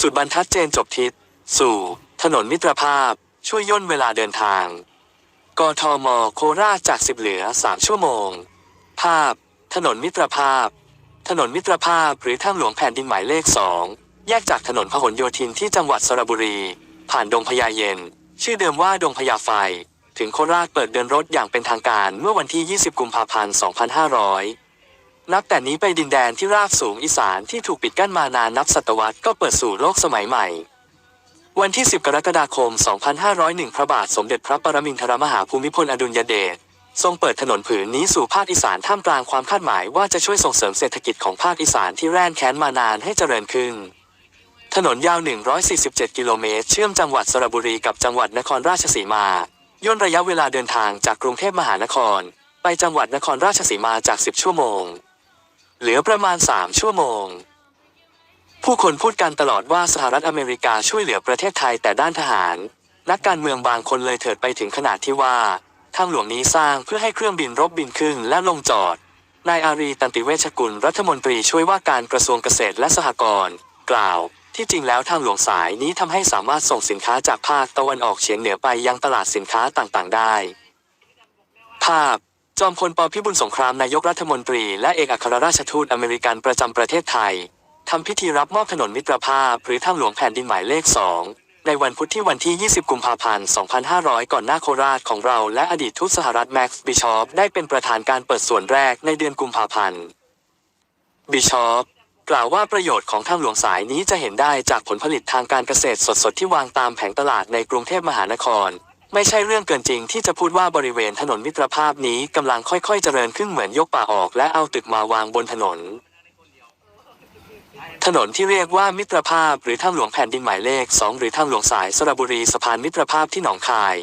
สุดบรรทัดเจนจบทิศ สู่ ถนนมิตรภาพ ช่วยย่นเวลาเดินทาง กทมโคราชจากสิบเหลือ 3 ชั่วโมง ภาพ ถนนมิตรภาพ ถนนมิตรภาพหรือทางหลวงแผ่นดินหมายเลข 2 แยกจากถนนพหลโยธินที่จังหวัดสระบุรี ผ่านดงพญาเย็น ชื่อเดิมว่าดงพญาไฟ ถึงโคราชเปิดเดินรถอย่างเป็นทางการเมื่อวันที่ 20 กุมภาพันธ์ 2500 นับแต่นี้ไปดินแดนที่ราบสูงอีสานที่ถูกปิดกั้นมานานนับศตวรรษก็เปิดสู่โลกสมัยใหม่ วันที่ 10 กรกฎาคม 2501 พระบาทสมเด็จพระปรมินทรมหาภูมิพลอดุลยเดชทรงเปิดถนนผืนนี้สู่ภาคอีสานท่ามกลางความคาดหมายว่าจะช่วยส่งเสริมเศรษฐกิจของภาคอีสานที่แร่นแค้นมานานให้เจริญขึ้น ถนนยาว 147 กิโลเมตร เชื่อมจังหวัดสระบุรีกับจังหวัดนครราชสีมา ย่นระยะเวลาเดินทางจากกรุงเทพมหานคร ไปจังหวัดนครราชสีมาจาก 10 ชั่วโมง เหลือประมาณ 3 ชั่วโมง ผู้คนพูดกันตลอดว่าสหรัฐอเมริกาช่วยเหลือประเทศไทยแต่ด้านทหาร นักการเมืองบางคนเลยเถิดไปถึงขนาดที่ว่าทางหลวงนี้สร้างเพื่อให้เครื่องบินรบบินขึ้นและลงจอด นายอารีตันติเวชกุลรัฐมนตรีช่วยว่าการกระทรวงเกษตรและสหกรณ์กล่าว ที่จริงแล้วทางหลวงสายนี้ทำให้สามารถส่งสินค้าจากภาคตะวันออกเฉียงเหนือไปยังตลาดสินค้าต่างๆ ได้ ภาพ จอมพลปพิบูลสงครามนายกรัฐมนตรีและเอกอัครราชทูตอเมริกันประจำประเทศไทยทำพิธีรับมอบถนนมิตรภาพหรือทางหลวงแผ่นดินหมายเลข 2 ในวันพุธที่วันที่ 20 กุมภาพันธ์ 2500 ก่อนหน้าโคราชของเราและอดีตทูตสหรัฐแม็กซ์บิชอปได้เป็นประธานการเปิดส่วนแรกในเดือนกุมภาพันธ์ บิชอปกล่าวว่าประโยชน์ของทางหลวงสายนี้จะเห็นได้จากผลผลิตทางการเกษตรสดๆที่วางตามแผงตลาดในกรุงเทพมหานคร ไม่ใช่เรื่องเกินจริงที่จะพูดว่าบริเวณถนนมิตรภาพนี้กำลังค่อยๆเจริญขึ้นเหมือนยกป่าออกและเอาตึกมาวางบนถนน ถนนที่เรียกว่ามิตรภาพหรือทางหลวงแผ่นดินหมายเลข 2 หรือทางหลวงสายสระบุรีสะพานมิตรภาพที่หนองคาย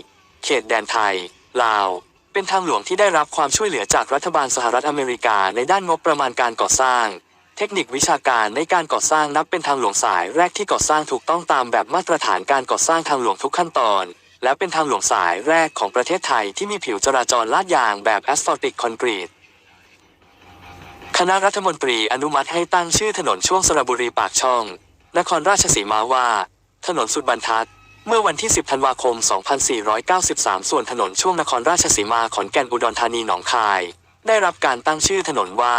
เขตแดนไทย ลาว เป็นทางหลวงที่ได้รับความช่วยเหลือจากรัฐบาลสหรัฐอเมริกาในด้านงบประมาณการก่อสร้าง เทคนิควิชาการในการก่อสร้างนับเป็นทางหลวงสายแรกที่ก่อสร้างถูกต้องตามแบบมาตรฐานการก่อสร้างทางหลวงทุกขั้นตอน และเป็นทางหลวงสายแรกของประเทศไทยที่มีผิวจราจรลาดยางแบบแอสฟัลติกคอนกรีต คณะรัฐมนตรีอนุมัติให้ตั้งชื่อถนนช่วงสระบุรีปากช่อง นครราชสีมาว่า ถนนสุดบรรทัด เมื่อวันที่ 10 ธันวาคม 2493 ส่วนถนนช่วงนครราชสีมาขอนแก่นอุดรธานีหนองคาย ได้รับการตั้งชื่อถนนว่า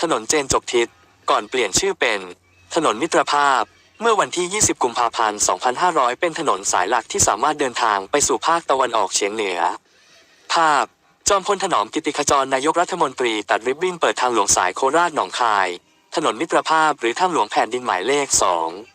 ถนนเจนจบทิศ ก่อนเปลี่ยนชื่อเป็น ถนนมิตรภาพ เมื่อวันที่ 20 กุมภาพันธ์ 2500 เป็นถนนสายหลักที่สามารถเดินทางไปสู่ภาคตะวันออกเฉียงเหนือ ภาพ จอมพลถนอมกิติขจรนายกรัฐมนตรีตัดริบบิ้นเปิดทางหลวงสายโคราชหนองคาย ถนนมิตรภาพหรือทางหลวงแผ่นดินหมายเลข 2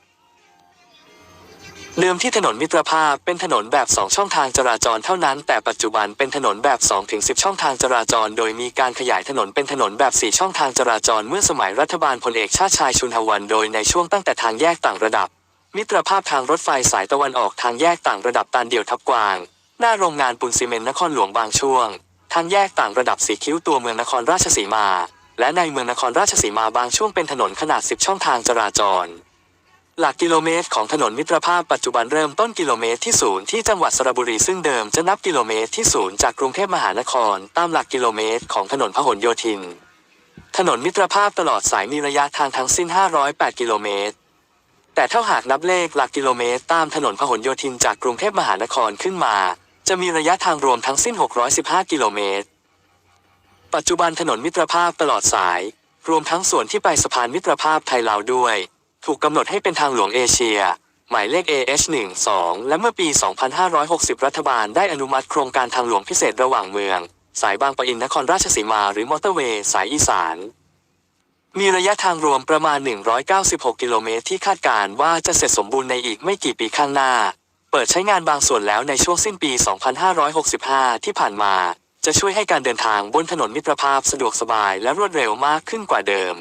เดิมที่ถนนมิตรภาพเป็นถนนแบบ 2 ช่องทางจราจรเท่านั้น แต่ปัจจุบันเป็นถนนแบบ 2 ถึง 10 ช่องทางจราจร โดยมีการขยายถนนเป็นถนนแบบ 4 ช่องทางจราจรเมื่อสมัยรัฐบาลพลเอกชาติชายชุนทวัน โดยในช่วงตั้งแต่ทางแยกต่างระดับ มิตรภาพทางรถไฟสายตะวันออกทางแยกต่างระดับตานเดี่ยวทับกวาง หน้าโรงงานปูนซีเมนต์นครหลวงบางช่วง ทางแยกต่างระดับสีคิ้วตัวเมืองนครราชสีมา และในเมืองนครราชสีมาบางช่วงเป็นถนนขนาด 10 ช่องทางจราจร หลักกิโลเมตรของถนนมิตรภาพปัจจุบันเริ่มต้นกิโลเมตรที่ศูนย์ที่จังหวัดสระบุรีซึ่งเดิมจะนับกิโลเมตรที่ศูนย์จากกรุงเทพมหานคร ตามหลักกิโลเมตรของถนนพหลโยธิน ถนนมิตรภาพตลอดสายมีระยะทางทั้งสิ้น 508 กิโลเมตร แต่ถ้าหากนับเลขหลักกิโลเมตร ตามถนนพหลโยธินจากกรุงเทพมหานครขึ้นมา จะมีระยะทางรวมทั้งสิ้น 615 กิโลเมตร ปัจจุบันถนนมิตรภาพตลอดสาย รวมทั้งส่วนที่ไปสะพานมิตรภาพไทยลาวด้วย ถูกกำหนดให้เป็นทางหลวงเอเชีย หมายเลข AH12 และเมื่อปี 2560 รัฐบาลได้อนุมัติโครงการทางหลวงพิเศษระหว่างเมือง สายบางปะอินนครราชสีมาหรือมอเตอร์เวย์สายอีสานมีระยะทางรวมประมาณ 196 กิโลเมตรที่คาดการว่าจะเสร็จสมบูรณ์ในอีกไม่กี่ปีข้างหน้า เปิดใช้งานบางส่วนแล้วในช่วงสิ้นปี 2565 ที่ผ่านมา จะช่วยให้การเดินทางบนถนนมิตรภาพสะดวกสบายและรวดเร็วมากขึ้นกว่าเดิม